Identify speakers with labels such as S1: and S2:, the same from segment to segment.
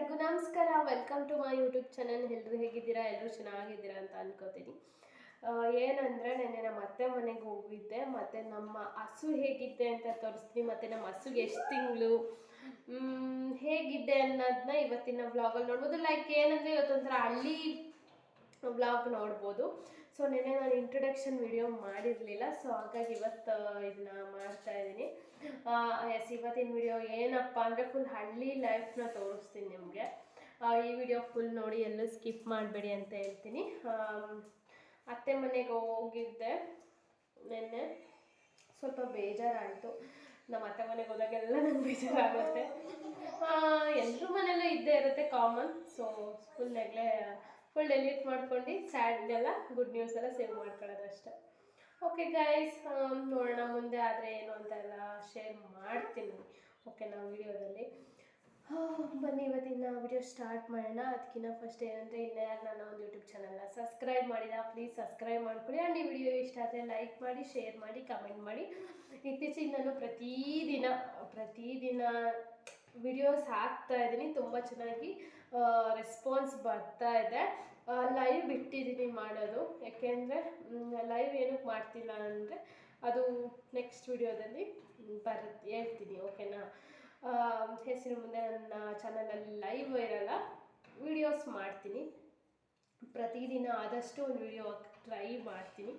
S1: ಎಲ್ಲರಿಗೂ ನಮಸ್ಕಾರ. Welcome to my YouTube channel ಎಲ್ಲರೂ ಹೇಗಿದ್ದೀರಾ? ಎಲ್ಲರೂ ಚೆನ್ನಾಗಿದ್ದೀರಾ ಅಂತ ಅನ್ಕೋತೀನಿ. ಏನಂದರೆ ನೆನ್ನೆ ನಮ್ಮ ಅತ್ತೆ ಮನೆಗೆ ಹೋಗಿದ್ದೆ. ಮತ್ತೆ ನಮ್ಮ ಹಸು ಹೇಗಿದ್ದೆ ಅಂತ ತೋರಿಸ್ತೀನಿ. ಮತ್ತೆ ನಮ್ಮ ಹಸುಗೆ ಎಷ್ಟು ತಿಂಗಳು ಹೇಗಿದ್ದೆ ಅನ್ನೋದನ್ನ ಇವತ್ತಿನ ವ್ಲಾಗಲ್ಲಿ ನೋಡ್ಬೋದು. ಲೈಕ್ ಏನಂದ್ರೆ ಇವತ್ತೊಂಥರ ಹಳ್ಳಿ ವ್ಲಾಗ್ ನೋಡ್ಬೋದು. ಸೊ ನೆನ್ನೆ ನಾನು ಇಂಟ್ರೊಡಕ್ಷನ್ ವಿಡಿಯೋ ಮಾಡಿರಲಿಲ್ಲ. ಸೊ ಹಾಗಾಗಿ ಇವತ್ತು ಇದನ್ನ ಮಾಡ್ತಾ ಇದ್ದೀನಿ. ಎಸ್ ಇವತ್ತಿನ ವಿಡಿಯೋ ಏನಪ್ಪ ಅಂದರೆ ಫುಲ್ ಹಳ್ಳಿ ಲೈಫ್ನ ತೋರಿಸ್ತೀನಿ ನಿಮಗೆ. ಈ ವಿಡಿಯೋ ಫುಲ್ ನೋಡಿ ಎಲ್ಲೂ ಸ್ಕಿಪ್ ಮಾಡಬೇಡಿ ಅಂತ ಹೇಳ್ತೀನಿ. ಅತ್ತೆ ಮನೆಗೆ ಹೋಗಿದ್ದೆ ನಿನ್ನೆ. ಸ್ವಲ್ಪ ಬೇಜಾರಾಯಿತು. ನಮ್ಮ ಅತ್ತೆ ಮನೆಗೆ ಹೋದಾಗೆಲ್ಲ ನಂಗೆ ಬೇಜಾರಾಗುತ್ತೆ. ಎಲ್ಲರೂ ಮನೆಯಲ್ಲೂ ಇದ್ದೇ ಇರುತ್ತೆ ಕಾಮನ್ ಸೊ ಫುಲ್ ನೆಗ್ಲೆ ಫುಲ್ ಡೆಲೀಟ್ ಮಾಡ್ಕೊಂಡು ಸ್ಯಾಡ್ನೆಲ್ಲ ಗುಡ್ ನ್ಯೂಸ್ ಎಲ್ಲ ಸೇವ್ ಮಾಡ್ಕೊಳ್ಳೋದು ಅಷ್ಟೇ ಓಕೆ ಗೈಸ್ ನೋಡೋಣ ಮುಂದೆ ಆದರೆ ಏನು ಅಂತ ಎಲ್ಲ ಶೇರ್ ಮಾಡ್ತೀನಿ. ಓಕೆ ನಾವು ವಿಡಿಯೋದಲ್ಲಿ. ಬನ್ನಿ ಇವತ್ತಿನ ವಿಡಿಯೋ ಸ್ಟಾರ್ಟ್ ಮಾಡೋಣ. ಅದಕ್ಕಿಂತ ಫಸ್ಟ್ ಏನಂದರೆ, ಇನ್ನೂ ಯಾರು ನನ್ನ ಒಂದು ಯೂಟ್ಯೂಬ್ ಚಾನಲ್ನ ಸಬ್ಸ್ಕ್ರೈಬ್ ಮಾಡಿಲ್ಲ ಪ್ಲೀಸ್ ಸಬ್ಸ್ಕ್ರೈಬ್ ಮಾಡ್ಕೊಳ್ಳಿ. ಆ್ಯಂಡ್ ಈ ವಿಡಿಯೋ ಇಷ್ಟ ಆದರೆ ಲೈಕ್ ಮಾಡಿ ಶೇರ್ ಮಾಡಿ ಕಮೆಂಟ್ ಮಾಡಿ. ಇತ್ತೀಚೆಗೆ ನಾನು ಪ್ರತಿದಿನ ಪ್ರತಿದಿನ ವಿಡಿಯೋಸ್ ಹಾಕ್ತಾ ಇದ್ದೀನಿ. ತುಂಬ ಚೆನ್ನಾಗಿ ರೆಸ್ಪಾನ್ಸ್ ಬರ್ತಾ ಇದೆ. ಲೈವ್ ಬಿಟ್ಟಿದ್ದೀನಿ ಮಾಡೋದು. ಯಾಕೆಂದರೆ ಲೈವ್ ಏನಕ್ಕೆ ಮಾಡ್ತಿಲ್ಲ ಅಂದರೆ ಅದು ನೆಕ್ಸ್ಟ್ ವಿಡಿಯೋದಲ್ಲಿ ಬರುತ್ತೆ, ಹೇಳ್ತೀನಿ ಓಕೆನಾ ಹೆಸರು ಮುಂದೆ ನನ್ನ ಚಾನಲಲ್ಲಿ ಲೈವ್ ಇರಲ್ಲ ವಿಡಿಯೋಸ್ ಮಾಡ್ತೀನಿ. ಪ್ರತಿದಿನ ಆದಷ್ಟು ಒಂದು ವಿಡಿಯೋ ಟ್ರೈ ಮಾಡ್ತೀನಿ.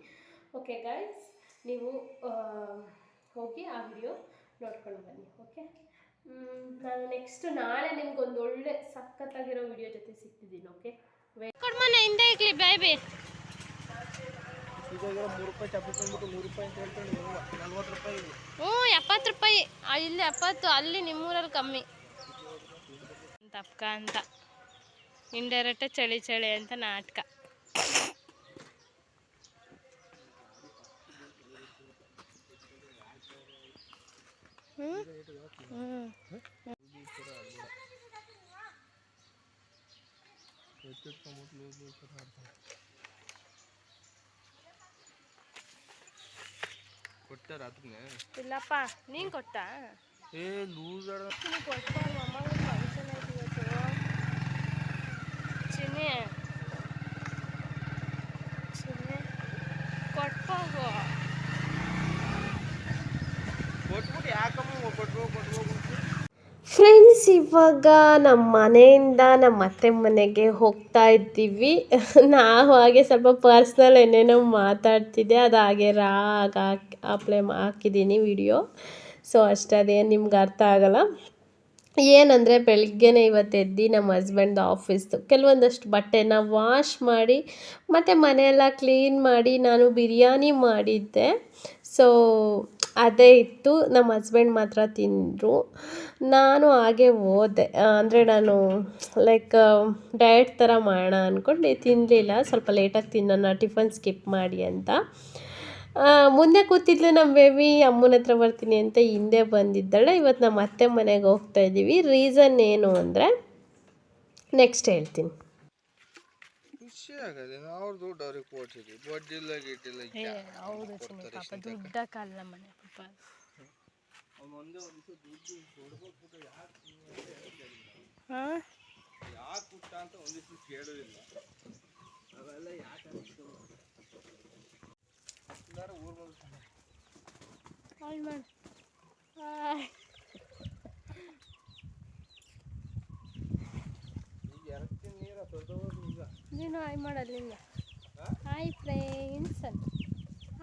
S1: ಓಕೆ ಗೈಸ್ ನೀವು ಹೋಗಿ ಆ ವಿಡಿಯೋ ನೋಡ್ಕೊಂಡು ಬನ್ನಿ ಓಕೆ ನಾನು ನೆಕ್ಸ್ಟ್ ನಾಳೆ ನಿಮ್ಗೆ ಒಂದು ಒಳ್ಳೆ ಸಖತ್ತಾಗಿರೋ ವಿಡಿಯೋ ಜೊತೆ ಸಿಗ್ತಿದ್ದೀನಿ ಓಕೆ
S2: ಕೊಡ್ಮನೆ ಹಿಂದೆ ಇಕ್ಲಿ ಬೇಬಿ
S3: ಬೈ
S2: ಹ್ಞೂ ಎಪ್ಪತ್ತು ರೂಪಾಯಿ. ಇಲ್ಲಿ ಎಪ್ಪತ್ತು ಅಲ್ಲಿ ನಿಮ್ಮೂರಲ್ಲಿ ಕಮ್ಮಿ. ತಪ್ಕ ಅಂತ. ಇಂಡೈರೆಕ್ಟ್ ಚಳಿ ಚಳಿ ಅಂತ ನಾಟಕ. ಹ್ಞೂ ಹ್ಞೂ
S3: ಕೊಟ್ಟ ರಾತ್ರಿನೇ
S2: ಇಲ್ಲಪ್ಪ ನೀನು ಕೊಟ್ಟಾ?
S3: ಏ ಲೂಸ್ ಆಡ
S2: ನೀನು ಕೊಟ್ಟ ಅಮ್ಮಂಗೆ ಫಂಕ್ಷನ್ ಐತಿ ಇವತ್ತು. ಚಿನ್ನಿ. ಚಿನ್ನಿ. ಕೊಟ್ಬೋಗು
S3: ಕೊಟ್ಬಿಟ್ಟು
S1: ಫ್ರೆಂಡ್ಸ್ ಇವಾಗ ನಮ್ಮ ಮನೆಯಿಂದ ನಮ್ಮ ಅತ್ತೆ ಮನೆಗೆ ಹೋಗ್ತಾ ಇದ್ದೀವಿ. ನಾವು ಹಾಗೆ ಸ್ವಲ್ಪ ಪರ್ಸ್ನಲ್ ಏನೇನೋ ಮಾತಾಡ್ತಿದ್ದೆ, ಅದು ಹಾಗೆ ರಾಗ ಅಪ್ಲೈ ಹಾಕಿದ್ದೀನಿ ವಿಡಿಯೋ ಸೊ ಅಷ್ಟೇ ಅದೇನು ನಿಮ್ಗೆ ಅರ್ಥ ಆಗಲ್ಲ. ಏನಂದರೆ, ಬೆಳಗ್ಗೆನೇ ಇವತ್ತು ಎದ್ದು ನಮ್ಮ ಹಸ್ಬೆಂಡ್ದು ಆಫೀಸ್ದು ಕೆಲವೊಂದಷ್ಟು ಬಟ್ಟೆನ ವಾಶ್ ಮಾಡಿ, ಮತ್ತು ಮನೆಯೆಲ್ಲ ಕ್ಲೀನ್ ಮಾಡಿ ನಾನು ಬಿರಿಯಾನಿ ಮಾಡಿದ್ದೆ. ಸೊ ಅದೇ ಇತ್ತು. ನಮ್ಮ ಹಸ್ಬೆಂಡ್ ಮಾತ್ರ ತಿಂದರು. ನಾನು ಹಾಗೆ ಹೋದೆ. ಅಂದರೆ ನಾನು ಲೈಕ್ ಡಯಟ್ ಥರ ಮಾಡೋಣ ಅಂದ್ಕೊಂಡು ತಿನ್ನಲಿಲ್ಲ ಸ್ವಲ್ಪ ಲೇಟಾಗಿ ತಿನ್ನೋಣ ಟಿಫನ್ ಸ್ಕಿಪ್ ಮಾಡಿ ಅಂತ. ಮುಂದೆ ಕೂತಿದ್ಲು ನಮ್ಮ ಬೇಬಿ ಅಮ್ಮನ ಹತ್ರ ಬರ್ತೀನಿ ಅಂತ ಹಿಂದೆ ಬಂದಿದ್ದಾಳೆ. ಇವತ್ತು ನಮ್ಮ ಅತ್ತೆ ಮನೆಗೆ ಹೋಗ್ತಾ ಇದ್ದೀವಿ ರೀಸನ್ ಏನು ಅಂದರೆ ನೆಕ್ಸ್ಟ್ ಹೇಳ್ತೀನಿ.
S3: ಖುಷಿ ಆಗದೆ ಅವ್ರು ದುಡ್ಡು ಅವ್ರಿಗೆ ಕೊಡ್ಸಿದ್ವಿ. ಬಡ್ಡಿ ಇಲ್ಲ ಗಿಡ್ಡಿಲ್ಲ
S2: ಏ ಹೌದು ಚಿನ್ನಿ ಪಾಪ ದುಡ್ಡಕ್ಕಲ್ಲ ಮನೆ ಪಾಪ.
S3: ಒಂದೇ ಒಂದು ದುಡ್ಡು ಕೊಡ್ಬೇಕು ಯಾಕೆ
S2: ಹಾಂ?
S3: ಯಾಕೆ ಕೊಟ್ಟ ಅಂತ ಒಂದಿಷ್ಟು ಕೇಳೋದಿಲ್ಲ. ಅವೆಲ್ಲ ಯಾಕೆ ಊರ್
S2: ಮಾಡು ಹಾಯ್
S3: ಈಗ ಎರಡ್ತಿನ ನೀರ ತೊಡ್ದೋದು
S2: ನೀನು ಹಾಯ್ ಮಾಡಲ್ಲಿಂದ ಹಾಯ್ ಫ್ರೆಂಡ್ಸ್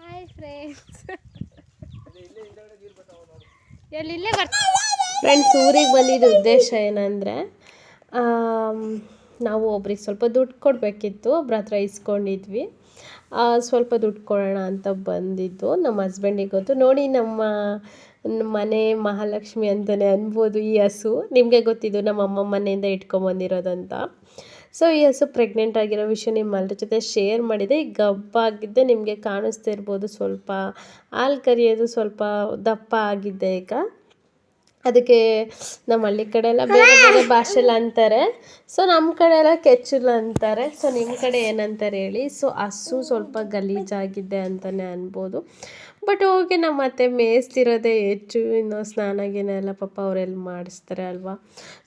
S2: ಹಾಯ್ ಫ್ರೆಂಡ್ಸ್ ಎಲ್ಲಿ ಇಲ್ಲೇ
S1: ಫ್ರೆಂಡ್ಸ್ ಊರಿಗೆ ಬಂದಿದ್ದ ಉದ್ದೇಶ ಏನಂದರೆ ನಾವು ಒಬ್ರಿಗೆ ಸ್ವಲ್ಪ ದುಡ್ಡು ಕೊಡಬೇಕಿತ್ತು, ಒಬ್ರ ಹತ್ರ ಇಸ್ಕೊಂಡಿದ್ವಿ. ಸ್ವಲ್ಪ ದುಡ್ಡು ಕೊಡೋಣ ಅಂತ ಬಂದಿದ್ದು. ನಮ್ಮ ಹಸ್ಬೆಂಡಿಗೆ ಗೊತ್ತು. ನೋಡಿ ನಮ್ಮ ಮನೆ ಮಹಾಲಕ್ಷ್ಮಿ ಅಂತಲೇ ಅನ್ಬೋದು ಈ ಹಸು. ನಿಮಗೆ ಗೊತ್ತಿದ್ದು ನಮ್ಮ ಅಮ್ಮ ಮನೆಯಿಂದ ಇಟ್ಕೊಂಬಂದಿರೋದಂತ ಸೊ ಈ ಹಸು ಪ್ರೆಗ್ನೆಂಟ್ ಆಗಿರೋ ವಿಷಯ ನಿಮ್ಮೆಲ್ಲರ ಜೊತೆ ಶೇರ್ ಮಾಡಿದೆ. ಗಬ್ಬಾಗಿದ್ದೆ ನಿಮಗೆ ಕಾಣಿಸ್ತಾ ಇರ್ಬೋದು ಸ್ವಲ್ಪ. ಹಾಲು ಕರಿಯೋದು ಸ್ವಲ್ಪ ದಪ್ಪ ಆಗಿದ್ದೆ ಈಗ. ಅದಕ್ಕೆ ನಮ್ಮ ಹಳ್ಳಿ ಕಡೆ ಎಲ್ಲ ಬೇರೆ ಬೇರೆ ಭಾಷೆಲ್ಲ ಅಂತಾರೆ. ಸೊ ನಮ್ಮ ಕಡೆ ಎಲ್ಲ ಕೆಚ್ಚಲು ಅಂತಾರೆ. ಸೊ ನಿಮ್ಮ ಕಡೆ ಏನಂತಾರೆ ಹೇಳಿ? ಸೊ ಹಸು ಸ್ವಲ್ಪ ಗಲೀಜಾಗಿದೆ ಅಂತಲೇ ಅನ್ಬೋದು. ಬಟ್ ಹೋಗಿ ನಮ್ಮ ಅತ್ತೆ ಮೇಯಿಸ್ತಿರೋದೇ ಹೆಚ್ಚು. ಇನ್ನು ಸ್ನಾನ ಗೀನ ಎಲ್ಲ ಪಾಪ ಅವರೆಲ್ಲ ಮಾಡಿಸ್ತಾರೆ ಅಲ್ವಾ?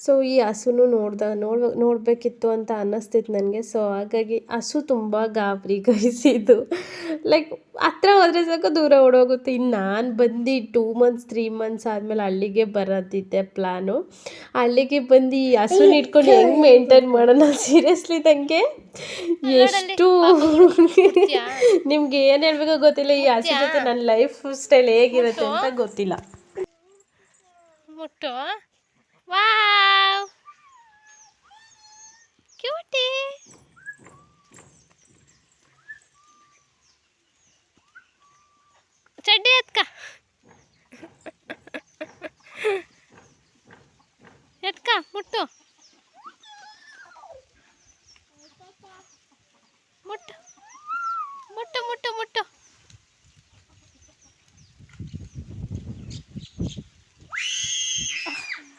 S1: ಸೊ ಈ ಹಸುನು ನೋಡ್ದ ನೋಡ್ಬೇಕು ನೋಡಬೇಕಿತ್ತು ಅಂತ ಅನ್ನಿಸ್ತಿತ್ತು ನನಗೆ. ಸೊ ಹಾಗಾಗಿ ಹಸು ತುಂಬ ಗಾಬರಿ ಗೈಸಿದ್ದು ಲೈಕ್ ಹತ್ರ ಹೋದರೆ ಸಾಕು ದೂರ ಓಡೋಗುತ್ತೆ. ಇನ್ನು ನಾನು ಬಂದು ಟೂ ಮಂತ್ಸ್ ತ್ರೀ ಮಂತ್ಸ್ ಆದಮೇಲೆ ಹಳ್ಳಿಗೆ ಬರೋದಿದ್ದೆ ಪ್ಲ್ಯಾನು ಹಳ್ಳಿಗೆ ಬಂದು ಈ ಹಸುನ ಇಟ್ಕೊಂಡು ಹೆಂಗೆ ಮೇಂಟೈನ್ ಮಾಡೋಣ? ಸೀರಿಯಸ್ಲಿ ನನಗೆ ಎಷ್ಟು? ನಿಮ್ಗೆ ಏನು ಹೇಳ್ಬೇಕು ಗೊತ್ತಿಲ್ಲ ಈ ಹಸಿ ಜೊತೆ ನನ್ನ ಲೈಫ್ ಸ್ಟೈಲ್ ಹೇಗಿರುತ್ತೆ ಅಂತ ಗೊತ್ತಿಲ್ಲ.
S2: ಮುಟ್ಟು ವಾವ್ ಕ್ಯೂಟಿ ಚಡ್ಡಿ ಎತ್ಕ ಎತ್ಕ ಮುಟ್ಟು ಮುಟ್ಟು ಮುಟ್ಟು ಮುಟ್ಟು ಮುಟ್ಟು ಹ? ಅಯ್ಯೋ. ಯಾಕ ಹ? ಹೋಗ್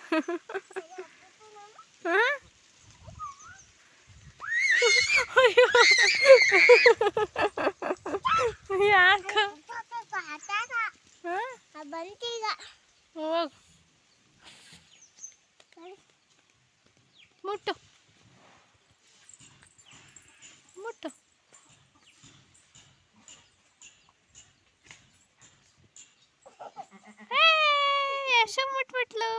S2: ಮುಟ್ಟು ಮುಟ್ಟು ಏ, ಯಶ ಮುಟ್ಬಿಟ್ಲು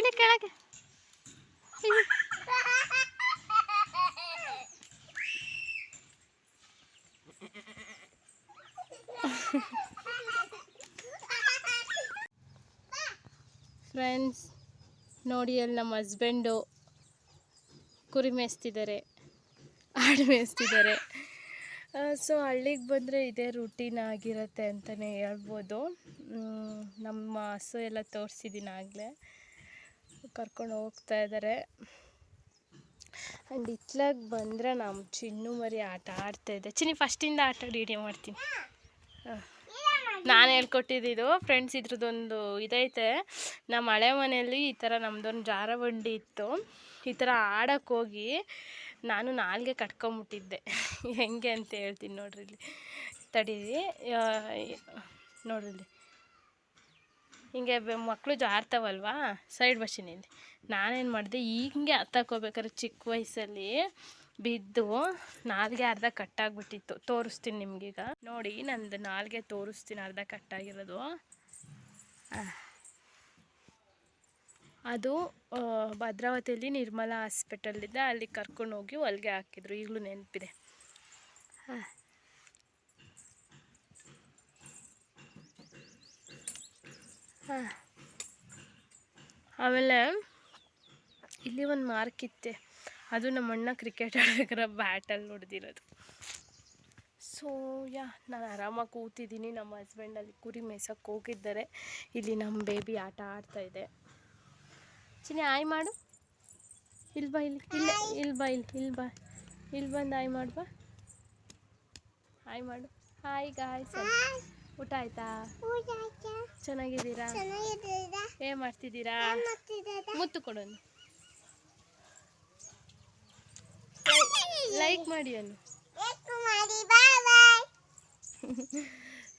S2: ಇಳಿ ಕೆಳಗೆ. ಫ್ರೆಂಡ್ಸ್ ನೋಡಿ ಅಲ್ಲಿ ನಮ್ಮ ಹಸ್ಬೆಂಡು ಕುರಿ ಮೇಯಿಸ್ತಿದ್ದಾರೆ. ಆಡು ಮೇಯಿಸ್ತಿದ್ದಾರೆ. ಸೊ ಹಳ್ಳಿಗೆ ಬಂದರೆ ಇದೇ ರುಟೀನ್ ಆಗಿರುತ್ತೆ ಅಂತಲೇ ಹೇಳ್ಬೋದು. ನಮ್ಮ ಹಸು ಎಲ್ಲ ತೋರಿಸಿದ್ದೀನಿ ಆಗಲೇ. ಕರ್ಕೊಂಡು ಹೋಗ್ತಾ ಇದ್ದಾರೆ ಆ್ಯಂಡ್ ಇತ್ಲಾಗ ಬಂದರೆ ನಮ್ಮ ಚಿನ್ನು ಮರಿ ಆಟ ಆಡ್ತಾ ಇದ್ದೆ ಚಿನ್ನಿ ಫಸ್ಟಿಂದ ಆಟ ಡಿಡಿ ಮಾಡ್ತೀನಿ. ನಾನು ಹೇಳ್ಕೊಟ್ಟಿದ್ದು ಫ್ರೆಂಡ್ಸ್ ಇದ್ರದ್ದೊಂದು ಇದೈತೆ. ನಮ್ಮ ಹಳೆ ಮನೆಯಲ್ಲಿ ಈ ಥರ ನಮ್ಮದೊಂದು ಜಾರಬಂಡಿ ಇತ್ತು. ಈ ಥರ ಆಡಕ್ಕೆ ಹೋಗಿ ನಾನು ನಾಲ್ಗೆ ಕಟ್ಕೊಂಬಿಟ್ಟಿದ್ದೆ ಹೆಂಗೆ ಅಂತ ಹೇಳ್ತೀನಿ ನೋಡ್ರಿ ಇಲ್ಲಿ. ತಡೀರಿ. ನೋಡ್ರಿ ಹಿಂಗೆ ಮಕ್ಕಳು ಜಾರ್ತಾವಲ್ವಾ? ಸೈಡ್ ಬಸ್ಸಿನಿಂದ. ನಾನೇನು ಮಾಡಿದೆ, ಹಿಂಗೆ ಹತ್ತಕ್ಕೋಬೇಕಾದ್ರೆ ಚಿಕ್ಕ ವಯಸ್ಸಲ್ಲಿ ಬಿದ್ದು ನಾಲ್ಗೆ ಅರ್ಧ ಕಟ್ಟಾಗ್ಬಿಟ್ಟಿತ್ತು. ತೋರಿಸ್ತೀನಿ ನಿಮಗೀಗ. ನೋಡಿ, ನಂದು ನಾಲ್ಗೆ ತೋರಿಸ್ತೀನಿ ಅರ್ಧ ಕಟ್ಟಾಗಿರೋದು. ಅದು ಭದ್ರಾವತಿಯಲ್ಲಿ ನಿರ್ಮಲಾ ಇದೆ ಅಲ್ಲಿ ಕರ್ಕೊಂಡು ಹೋಗಿ ಹೊಲಿಗೆ ಹಾಕಿದ್ರು. ಈಗಲೂ ನೆನಪಿದೆ. ಹಾಂ ಆಮೇಲೆ ಇಲ್ಲಿ ಒಂದು ಮಾರ್ಕ್ ಇತ್ತೆ. ಅದು ನಮ್ಮ ಅಣ್ಣ ಕ್ರಿಕೆಟ್ ಆಡ್ಬೇಕಾದ್ರೆ ಬ್ಯಾಟಲ್ಲಿ ಹೊಡೆದಿರೋದು ಸೊ ಯಾ, ನಾನು ಆರಾಮಾಗಿ ಕೂತಿದ್ದೀನಿ ನಮ್ಮ ಹಸ್ಬೆಂಡಲ್ಲಿ ಕುರಿ ಮೇಯ್ಸಕ್ಕೆ ಹೋಗಿದ್ದಾರೆ. ಇಲ್ಲಿ ನಮ್ಮ ಬೇಬಿ ಆಟ ಆಡ್ತಾ ಇದೆ. ಚಿನ್ನಿ, ಆಯ್ ಮಾಡು. ಇಲ್ಲಿ ಬಾ ಇಲ್ಲಿ ಇಲ್ಲ ಇಲ್ಲಿ ಬಾ ಇಲ್ಲಿ ಇಲ್ಲಿ ಬಾ. ಇಲ್ಲಿ ಬಂದು ಆಯ್ ಮಾಡು ಬಾ. ಹಾಯ್ ಮಾಡು. ಹಾಯ್ ಗಾಯ್ಸ್ ಊಟ ಆಯ್ತಾ? ಚೆನ್ನಾಗಿದ್ದೀರಾ? ಏನ್ ಮಾಡ್ತಿದ್ದೀರಾ? ಮುತ್ತು ಕೊಡೋನು ಲೈಕ್ ಮಾಡಿ ಅನ್ನು.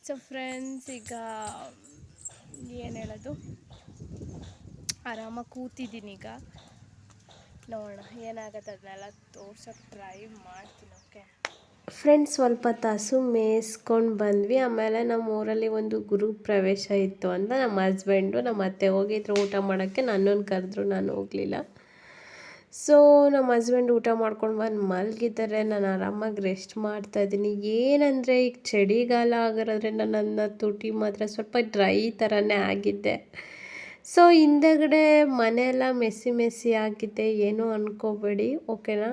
S2: ಸೊ ಫ್ರೆಂಡ್ಸ್ ಈಗ ಏನು ಹೇಳೋದು? ಆರಾಮಾಗಿ ಕೂತಿದ್ದೀನಿ ಈಗ. ನೋಡೋಣ ಏನಾಗತ್ತೆ ಅದನ್ನೆಲ್ಲ ತೋರ್ಸೋಕೆ ಟ್ರೈ ಮಾಡ್ತೀನಿ.
S1: ಫ್ರೆಂಡ್ಸ್ ಸ್ವಲ್ಪ ತಾಸು ಮೇಯಿಸ್ಕೊಂಡು ಬಂದ್ವಿ. ಆಮೇಲೆ ನಮ್ಮ ಊರಲ್ಲಿ ಒಂದು ಗುರು ಪ್ರವೇಶ ಇತ್ತು ಅಂತ ನಮ್ಮ ಹಸ್ಬೆಂಡು ನಮ್ಮ ಅತ್ತೆ ಹೋಗಿದ್ರು ಊಟ ಮಾಡೋಕ್ಕೆ ನನ್ನನ್ನು ಕರೆದ್ರು. ನಾನು ಹೋಗಲಿಲ್ಲ. ಸೊ ನಮ್ಮ ಹಸ್ಬೆಂಡ್ ಊಟ ಮಾಡ್ಕೊಂಡು ಬಂದು ಮಲಗಿದ್ದಾರೆ. ನಾನು ಆರಾಮಾಗಿ ರೆಸ್ಟ್ ಮಾಡ್ತಾ ಇದ್ದೀನಿ. ಏನಂದರೆ ಈಗ ಚಳಿಗಾಲ ಆಗಿರೋದ್ರಿಂದ ನನ್ನ ತುಟಿ ಮಾತ್ರ ಸ್ವಲ್ಪ ಡ್ರೈ ಥರನೇ ಆಗಿದ್ದೆ ಸೊ ಹಿಂದೆಗಡೆ ಮನೆಯೆಲ್ಲ ಮೆಸ್ಸಿ ಮೆಸ್ಸಿ ಆಗಿದೆ. ಏನೂ ಅನ್ಕೋಬೇಡಿ. ಓಕೆನಾ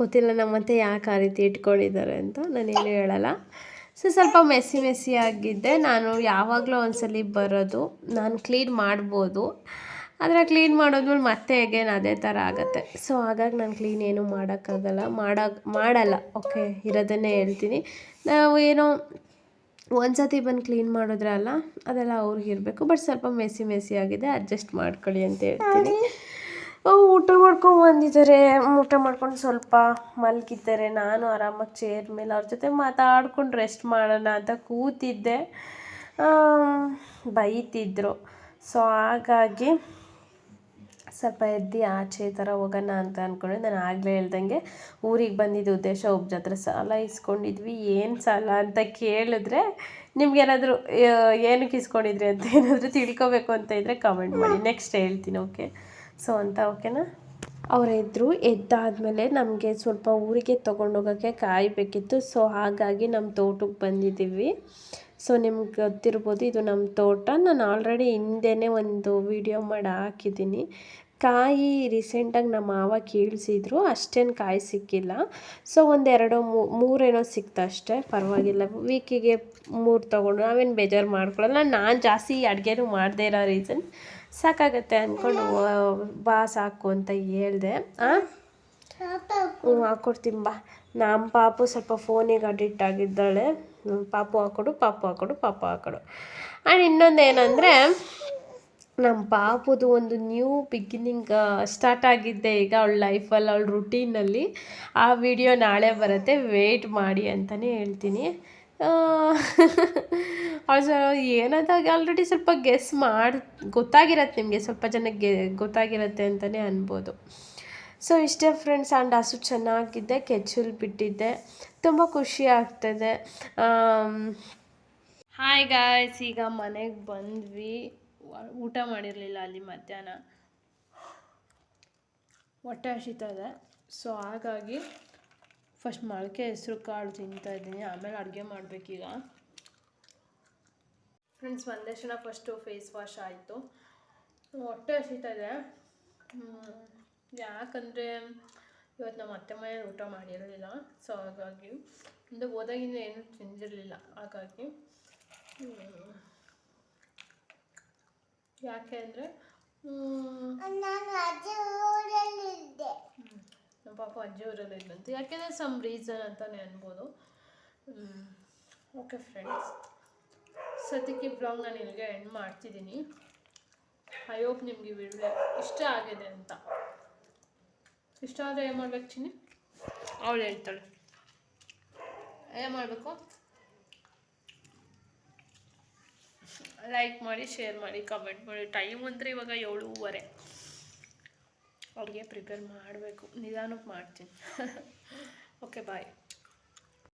S1: ಗೊತ್ತಿಲ್ಲ ನಮ್ಮತ್ತೆ ಯಾಕೆ ಆ ರೀತಿ ಇಟ್ಕೊಂಡಿದ್ದಾರೆ ಅಂತ ನಾನೇನು ಹೇಳಲ್ಲ. ಸೊ ಸ್ವಲ್ಪ ಮೆಸ್ಸಿ ಮೆಸ್ಸಿ ಆಗಿದ್ದೆ ನಾನು ಯಾವಾಗಲೂ ಒಂದ್ಸಲಿ ಬರೋದು, ನಾನು ಕ್ಲೀನ್ ಮಾಡ್ಬೋದು. ಆದರೆ ಕ್ಲೀನ್ ಮಾಡೋದ್ಮೇಲೆ ಮತ್ತೆ ಅಗೇನ್ ಅದೇ ಥರ ಆಗುತ್ತೆ. ಸೊ ಹಾಗಾಗಿ ನಾನು ಕ್ಲೀನ್ ಏನೂ ಮಾಡೋಕ್ಕಾಗಲ್ಲ. ಮಾಡೋ ಮಾಡಲ್ಲ ಓಕೆ ಇರೋದನ್ನೇ ಹೇಳ್ತೀನಿ. ನಾವು ಏನೋ ಒಂದು ಸತಿ ಬಂದು ಕ್ಲೀನ್ ಮಾಡಿದ್ರಲ್ಲ ಅದೆಲ್ಲ ಅವ್ರಿಗೆ ಇರಬೇಕು. ಬಟ್ ಸ್ವಲ್ಪ ಮೆಸ್ಸಿ ಮೆಸಿ ಆಗಿದೆ. ಅಡ್ಜಸ್ಟ್ ಮಾಡ್ಕೊಳ್ಳಿ ಅಂತ ಹೇಳ್ತೀನಿ. ಊಟ ಮಾಡ್ಕೊಂಡು ಬಂದಿದ್ದಾರೆ. ಊಟ ಮಾಡ್ಕೊಂಡು ಸ್ವಲ್ಪ ಮಲಗಿದ್ದಾರೆ. ನಾನು ಆರಾಮಾಗಿ ಚೇರ್ ಮೇಲೆ ಅವ್ರ ಜೊತೆ ಮಾತಾಡ್ಕೊಂಡು ರೆಸ್ಟ್ ಮಾಡೋಣ ಅಂತ ಕೂತಿದ್ದೆ. ಬೈತಿದ್ರು. ಸೊ ಹಾಗಾಗಿ ಸ್ವಲ್ಪ ಎದ್ದು ಆಚೆ ಥರ ಹೋಗೋಣ ಅಂತ ಅಂದ್ಕೊಂಡೆ ನಾನು ಆಗಲೇ ಹೇಳ್ದಂಗೆ ಊರಿಗೆ ಬಂದಿದ್ದ ಉದ್ದೇಶ ಒಬ್ಬ ಹತ್ರ ಸಾಲ ಇಸ್ಕೊಂಡಿದ್ವಿ. ಏನು ಸಾಲ ಅಂತ ಕೇಳಿದ್ರೆ ನಿಮ್ಗೇನಾದರೂ ಏನಕ್ಕೆ ಇಸ್ಕೊಂಡಿದ್ರಿ ಅಂತ ಏನಾದರೂ ತಿಳ್ಕೊಬೇಕು ಅಂತ ಇದ್ದರೆ ಕಮೆಂಟ್ ಮಾಡಿ. ನೆಕ್ಸ್ಟ್ ಹೇಳ್ತೀನಿ ಓಕೆ ಸೊ ಅಂತ ಓಕೆನಾ? ಅವರೆದ್ರು ಎದ್ದಾದಮೇಲೆ ನಮಗೆ ಸ್ವಲ್ಪ ಊರಿಗೆ ತೊಗೊಂಡೋಗೋಕ್ಕೆ ಕಾಯಬೇಕಿತ್ತು ಸೊ ಹಾಗಾಗಿ ನಮ್ಮ ತೋಟಕ್ಕೆ ಬಂದಿದ್ದೀವಿ. ಸೊ ನಿಮ್ಗೆ ಗೊತ್ತಿರ್ಬೋದು, ಇದು ನಮ್ಮ ತೋಟ. ನಾನು ಆಲ್ರೆಡಿ ಹಿಂದೆನೇ ಒಂದು ವಿಡಿಯೋ ಮಾಡಿ ಹಾಕಿದ್ದೀನಿ. ಕಾಯಿ ರೀಸೆಂಟಾಗಿ ನಮ್ಮ ಮಾವ ಕೀಳಿಸಿದ್ರು, ಅಷ್ಟೇನು ಕಾಯಿ ಸಿಕ್ಕಿಲ್ಲ. ಸೊ ಒಂದೆರಡು ಮೂರೇನೋ ಸಿಕ್ತು ಅಷ್ಟೇ, ಪರವಾಗಿಲ್ಲ. ವೀಕಿಗೆ ಮೂರು ತೊಗೊಂಡು ನಾವೇನು ಬೇಜಾರು ಮಾಡ್ಕೊಳ್ಳಲ್ಲ ನಾನು ಜಾಸ್ತಿ ಅಡುಗೆನೂ ಮಾಡದೇ ಇರೋ ರೀಸನ್ ಸಾಕಾಗತ್ತೆ ಅಂದ್ಕೊಂಡು ಬಾ, ಸಾಕು ಅಂತ ಹೇಳ್ದೆ. ಹ್ಞೂ ಹಾಕ್ಕೊಡ್ತೀನಿ ಬಾ. ನಮ್ಮ ಪಾಪು ಸ್ವಲ್ಪ ಫೋನಿಗೆ ಅಡಿಕ್ಟ್ ಆಗಿದ್ದಾಳೆ. ಪಾಪು ಹಾಕೊಡು ಪಾಪು ಹಾಕೊಡು ಪಾಪು ಹಾಕೊಡು. ಆ್ಯಂಡ್ ಇನ್ನೊಂದು ಏನಂದರೆ ನಮ್ಮ ಪಾಪುದು ಒಂದು ನ್ಯೂ ಬಿಗಿನಿಂಗ್ ಸ್ಟಾರ್ಟ್ ಆಗಿದ್ದೆ ಈಗ ಅವಳ ಲೈಫಲ್ಲಿ ಅವಳ ರುಟೀನಲ್ಲಿ ಆ ವಿಡಿಯೋ ನಾಳೆ ಬರುತ್ತೆ ವೇಯ್ಟ್ ಮಾಡಿ ಅಂತಲೇ ಹೇಳ್ತೀನಿ. ಅವಳು ಏನಂತ ಆಲ್ರೆಡಿ ಸ್ವಲ್ಪ ಗೆಸ್ ಮಾಡಿ, ಗೊತ್ತಾಗಿರತ್ತೆ ನಿಮಗೆ, ಸ್ವಲ್ಪ ಜನಕ್ಕೆ ಗೊತ್ತಾಗಿರತ್ತೆ ಅಂತಲೇ ಅನ್ಬೋದು. ಸೊ ಇಷ್ಟೇ ಫ್ರೆಂಡ್ಸ್ ಆ್ಯಂಡ್ ಹಸು ಚೆನ್ನಾಗಿದ್ದೆ ಕೆಚ್ಚಲು ಬಿಟ್ಟಿದ್ದೆ ತುಂಬ ಖುಷಿ ಆಗ್ತದೆ. ಹಾಯ್ ಗಾಯ್ಸ್ ಈಗ ಮನೆಗೆ ಬಂದ್ವಿ. ಊಟ ಮಾಡಿರಲಿಲ್ಲ ಅಲ್ಲಿ ಮಧ್ಯಾಹ್ನ. ಹೊಟ್ಟೆ ಹಸಿತಾ ಇದೆ. ಸೊ ಹಾಗಾಗಿ ಫಸ್ಟ್ ಮೊಳಕೆ ಹೆಸರು ಕಾಳು ತಿಂತಾ ಇದ್ದೀನಿ ಆಮೇಲೆ ಅಡುಗೆ ಮಾಡಬೇಕೀಗ. ಫ್ರೆಂಡ್ಸ್ ಒಂದೇ ತಕ್ಷಣ ಫಸ್ಟು ಫೇಸ್ ವಾಶ್ ಆಯಿತು. ಹೊಟ್ಟೆ ಹಸಿತಾ ಇದೆ. ಯಾಕಂದರೆ ಇವತ್ತು ನಮ್ಮ ಅತ್ತೆ ಮನೆಯಲ್ಲಿ ಊಟ ಮಾಡಿರಲಿಲ್ಲ ಸೊ ಹಾಗಾಗಿ ಮುಂದೆ ಹೋದಾಗಿಂದ ಏನೂ ತಿಂದಿರಲಿಲ್ಲ ಹಾಗಾಗಿ. ಯಾಕೆ ಅಂದರೆ ನಮ್ಮ ಪಾಪ ಅಜ್ಜಿ ಊರಲ್ಲಿ ಇದ್ದಂತೆ ಯಾಕೆಂದರೆ ಸಮ್ ರೀಸನ್ ಅಂತಲೇ ಅನ್ಬೋದು. ಓಕೆ ಫ್ರೆಂಡ್ಸ್ ಸದ್ಯಕ್ಕೆ ಬ್ಲಾಗ್ ನಾನು ಇಲ್ಲಿಗೆ ಎಂಡ್ ಮಾಡ್ತಿದ್ದೀನಿ. ಐ ಹೋಪ್ ನಿಮಗೆ ವಿಡಿಯೋ ಇಷ್ಟ ಆಗಿದೆ ಅಂತ. ಇಷ್ಟ ಆದರೆ ಏನು ಮಾಡ್ಬೇಕು ಚಿನ್ನಿ? ಅವಳು ಹೇಳ್ತಾಳೆ. ಏನು ಮಾಡಬೇಕು? ಲೈಕ್ ಮಾಡಿ ಶೇರ್ ಮಾಡಿ ಕಮೆಂಟ್ ಮಾಡಿ. ಟೈಮ್ ಅಂದರೆ ಇವಾಗ ಏಳುವರೆ. ಅವ್ರಿಗೆ ಪ್ರಿಪೇರ್ ಮಾಡಬೇಕು. ನಿಧಾನಕ್ಕೆ ಮಾಡ್ತೀನಿ. Okay bye